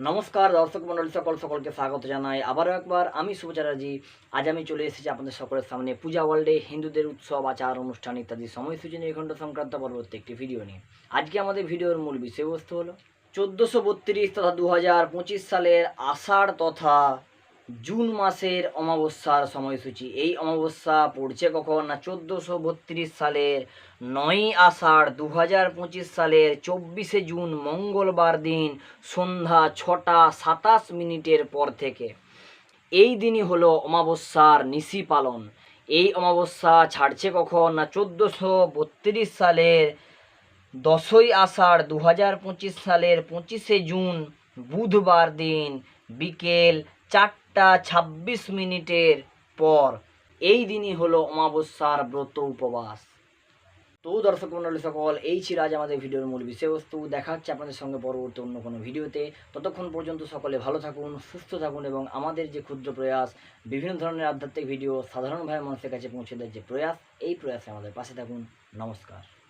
নমস্কার, দর্শক মন্ডলী সকল সকলকে স্বাগত জানাই। আবারও একবার আমি শুভ আজ আমি চলে এসেছি আপনাদের সকলের সামনে পূজা ওয়ার্ল্ডে হিন্দুদের উৎসব, আচার, অনুষ্ঠান ইত্যাদি সময়সূচি নির্ঘণ্ট সংক্রান্ত পরবর্তী একটি ভিডিও নিয়ে। আজকে আমাদের ভিডিওর মূল বিষয়বস্তু হলো, চোদ্দোশো বত্রিশ তথা দু হাজার পঁচিশ সালের আষাঢ় তথা জুন মাসের অমাবস্যার সময়সূচি। এই অমাবস্যা পড়ছে কখন? না, চোদ্দোশো বত্রিশ সালের নয়ই আষাঢ় দু হাজার পঁচিশ সালের চব্বিশে জুন, মঙ্গলবার দিন সন্ধ্যা ছটা সাতাশ মিনিটের পর থেকে। এই দিনই হলো অমাবস্যার নিশি পালন। এই অমাবস্যা ছাড়ছে কখন? না, চোদ্দোশো বত্রিশ সালের দশই আষাঢ় দু হাজার পঁচিশ সালের পঁচিশে জুন, বুধবার দিন বিকেল চারটা ছাব্বিশ মিনিটের পর এই দিনই হলো অমাবস্যার ব্রত উপবাস। তো দর্শক মন্ডলী সকল, এই ছিল আজ আমাদের ভিডিওর মূল বিষয়বস্তু। দেখা হচ্ছে আপনাদের সঙ্গে পরবর্তী অন্য কোনো ভিডিওতে। ততক্ষণ পর্যন্ত সকলে ভালো থাকুন, সুস্থ থাকুন এবং আমাদের যে ক্ষুদ্র প্রয়াস, বিভিন্ন ধরনের আধ্যাত্মিক ভিডিও সাধারণভাবে মানুষের কাছে পৌঁছে দেওয়ার যে প্রয়াস, এই প্রয়াসে আমাদের পাশে থাকুন। নমস্কার।